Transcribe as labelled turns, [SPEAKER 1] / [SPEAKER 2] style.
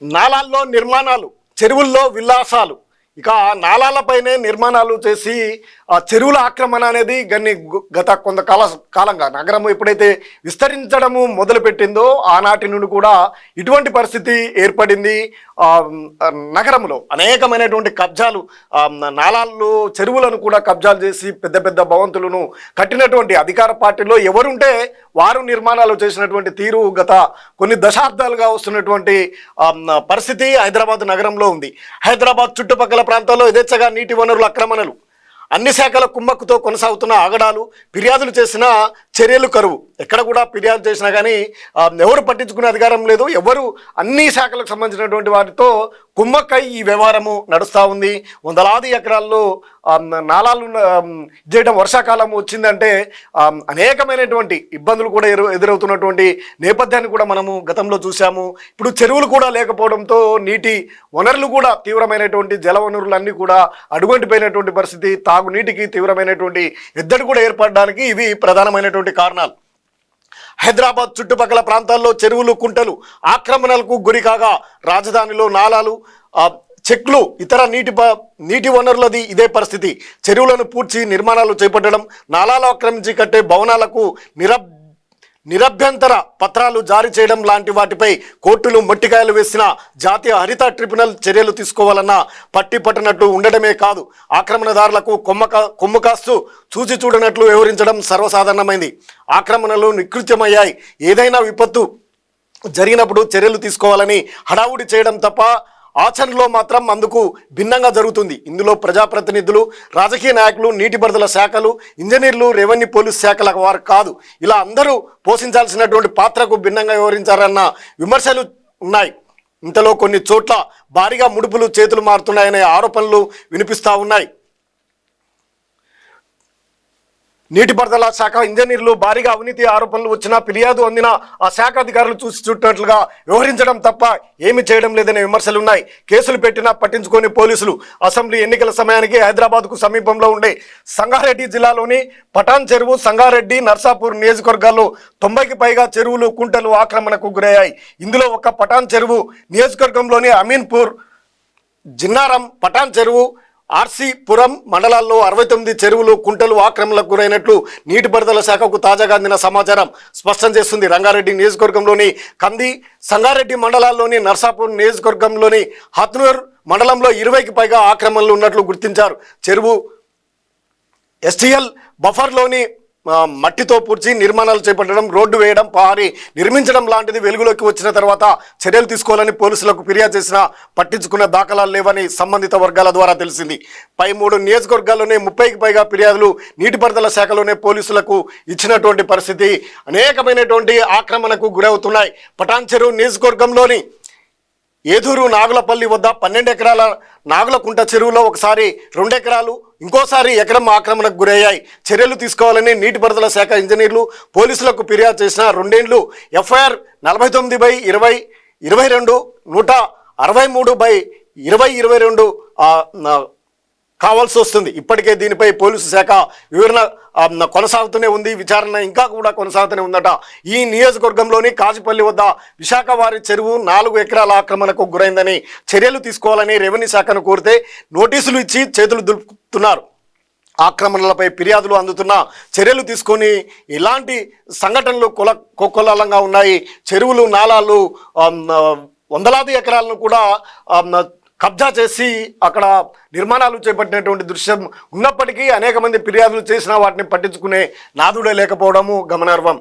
[SPEAKER 1] నాలాల్లో నిర్మాణాలు చెరువుల్లో విలాసాలు ఇక నాలాలపైనే నిర్మాణాలు చేసి ఆ చెరువుల ఆక్రమణ అనేది గన్ని గత గత కొంతకాల కాలంగా నగరం ఎప్పుడైతే విస్తరించడము మొదలుపెట్టిందో ఆనాటి నుండి కూడా ఇటువంటి పరిస్థితి ఏర్పడింది. నగరంలో అనేకమైనటువంటి కబ్జాలు ఆ, చెరువులను కూడా కబ్జాలు చేసి పెద్ద పెద్ద భవంతులను కట్టినటువంటి అధికార పార్టీలో ఎవరుంటే వారు నిర్మాణాలు చేసినటువంటి తీరు గత కొన్ని దశాబ్దాలుగా వస్తున్నటువంటి పరిస్థితి హైదరాబాద్ నగరంలో ఉంది. హైదరాబాద్ చుట్టుపక్కల ప్రాంతాల్లో యథేచ్ఛగా నీటి వనరుల ఆక్రమణలు అన్ని శాఖల కుమ్మక్కుతో కొనసాగుతున్న ఆగడాలు ఫిర్యాదులు చేసిన చర్యలు కరువు. ఎక్కడ కూడా ఫిర్యాదు చేసినా కానీ ఎవరు పట్టించుకునే అధికారం లేదు. ఎవరు అన్ని శాఖలకు సంబంధించినటువంటి వారితో కుమ్మక్కై ఈ వ్యవహారము నడుస్తూ ఉంది. వందలాది ఎకరాల్లో నాళాలు చేయడం వర్షాకాలం వచ్చిందంటే అనేకమైనటువంటి ఇబ్బందులు కూడా ఎదురవుతున్నటువంటి నేపథ్యాన్ని కూడా మనము గతంలో చూసాము ఇప్పుడు చెరువులు కూడా లేకపోవడంతో నీటి వనరులు కూడా తీవ్రమైనటువంటి జల వనరులన్నీ కూడా అడుగంటిపోయినటువంటి పరిస్థితి తాగునీటికి తీవ్రమైనటువంటి ఎద్దడి కూడా ఏర్పడడానికి ఇవి ప్రధానమైనటువంటి కారణాలు. హైదరాబాద్ చుట్టుపక్కల ప్రాంతాల్లో చెరువులు కుంటలు ఆక్రమణలకు గురికాగా రాజధానిలో నాలాలు చెక్లు ఇతర నీటి ప- నీటి వనరులది ఇదే పరిస్థితి. చెరువులను పూడ్చి నిర్మాణాలు చేపట్టడం నాలాలు ఆక్రమించి కట్టే భవనాలకు నిరబ్ నిరభ్యంతర పత్రాలు జారీ చేయడం లాంటి వాటిపై కోర్టులు మొట్టికాయలు వేసిన జాతీయ హరిత ట్రిబ్యునల్ చర్యలు తీసుకోవాలన్న పట్టి పట్టనట్టు ఉండడమే కాదు. ఆక్రమణదారులకు కొమ్మక కొమ్ము కాస్తూ చూచి చూడనట్లు వ్యవహరించడం సర్వసాధారణమైంది. ఆక్రమణలు నికృత్యమయ్యాయి. ఏదైనా విపత్తు జరిగినప్పుడు చర్యలు తీసుకోవాలని హడావుడి చేయడం తప్ప ఆచరణలో మాత్రం అందుకు భిన్నంగా జరుగుతుంది. ఇందులో ప్రజాప్రతినిధులు రాజకీయ నాయకులు నీటిపారుదల శాఖలు ఇంజనీర్లు రెవెన్యూ పోలీస్ శాఖల వారు కాదు. ఇలా అందరూ పోషించాల్సినటువంటి పాత్రకు భిన్నంగా వ్యవహరించారన్న విమర్శలు ఉన్నాయి. ఇంతలో కొన్ని చోట్ల భారీగా ముడుపులు చేతులు మారుతున్నాయనే ఆరోపణలు వినిపిస్తూ ఉన్నాయి. నీటిపారుదల శాఖ ఇంజనీర్లు భారీగా అవినీతి ఆరోపణలు వచ్చినా ఫిర్యాదు అందిన ఆ శాఖ అధికారులు చూసి చుట్టినట్లుగా వ్యవహరించడం తప్ప ఏమి చేయడం లేదనే విమర్శలు ఉన్నాయి. కేసులు పెట్టినా పట్టించుకొని పోలీసులు అసెంబ్లీ ఎన్నికల సమయానికి హైదరాబాద్కు సమీపంలో ఉండే సంగారెడ్డి జిల్లాలోని పటాన్ చెరువు సంగారెడ్డి నర్సాపూర్ నియోజకవర్గాల్లో తొంభైకి పైగా చెరువులు కుంటలు ఆక్రమణకు గురయ్యాయి. ఇందులో ఒక పటాన్ చెరువు నియోజకవర్గంలోని అమీన్పూర్ జిన్నారం పటాన్ చెరువు ఆర్సీపురం మండలాల్లో అరవై తొమ్మిది చెరువులు కుంటలు ఆక్రమణలకు గురైనట్లు నీటిపారుదల శాఖకు తాజాగా అందిన సమాచారం స్పష్టం చేస్తుంది. రంగారెడ్డి నియోజకవర్గంలోని కంది సంగారెడ్డి మండలాల్లోని నర్సాపూర్ నియోజకవర్గంలోని హత్నూర్ మండలంలో ఇరవైకి పైగా ఆక్రమణలు ఉన్నట్లు గుర్తించారు. చెరువు ఎస్టీఎల్ బఫర్లోని మట్టితో పూడ్చి నిర్మాణాలు చేపట్టడం రోడ్డు వేయడం పారి నిర్మించడం లాంటిది వెలుగులోకి వచ్చిన తర్వాత చర్యలు తీసుకోవాలని పోలీసులకు ఫిర్యాదు చేసినా పట్టించుకున్న దాఖలాలు లేవని సంబంధిత వర్గాల ద్వారా తెలిసింది. పై మూడు నియోజకవర్గాల్లోనే ముప్పైకి పైగా ఫిర్యాదులు నీటిపారుదల శాఖలోనే పోలీసులకు ఇచ్చినటువంటి పరిస్థితి అనేకమైనటువంటి ఆక్రమణకు గురవుతున్నాయి. పటాన్ చెరువు నియోజకవర్గంలోని ఏదూరు నాగులపల్లి వద్ద పన్నెండు ఎకరాల నాగులకుంట చెరువులో ఒకసారి రెండు ఎకరాలు ఇంకోసారి ఎకరం ఆక్రమణకు గురయ్యాయి. చర్యలు తీసుకోవాలని నీటిపారుదల శాఖ ఇంజనీర్లు పోలీసులకు ఫిర్యాదు చేసిన రెండేండ్లు ఎఫ్ఐఆర్ నలభై తొమ్మిది బై ఇరవై ఇరవై రెండు నూట అరవై మూడు బై ఇరవై ఇరవై రెండు కావాల్సి వస్తుంది. ఇప్పటికే దీనిపై పోలీసు శాఖ వివరణ కొనసాగుతూనే ఉంది. విచారణ ఇంకా కూడా కొనసాగుతూనే ఉందట. ఈ నియోజకవర్గంలోని కాజిపల్లి వద్ద విశాఖ వారి చెరువు నాలుగు ఎకరాల ఆక్రమణకు గురైందని చర్యలు తీసుకోవాలని రెవెన్యూ శాఖను కోరితే నోటీసులు ఇచ్చి చేతులు దులుపుతున్నారు. ఆక్రమణలపై ఫిర్యాదులు అందుతున్న చర్యలు తీసుకొని ఇలాంటి సంఘటనలు కొల కొక్కొల్లంగా ఉన్నాయి. చెరువులు నాలాలు వందలాది ఎకరాలను కూడా కబ్జా చేసి అక్కడ నిర్మాణాలు చేపట్టినటువంటి దృశ్యం ఉన్నప్పటికీ అనేక మంది ఫిర్యాదులు చేసినా వాటిని పట్టించుకునే నాదుడే లేకపోవడము గమనార్హం.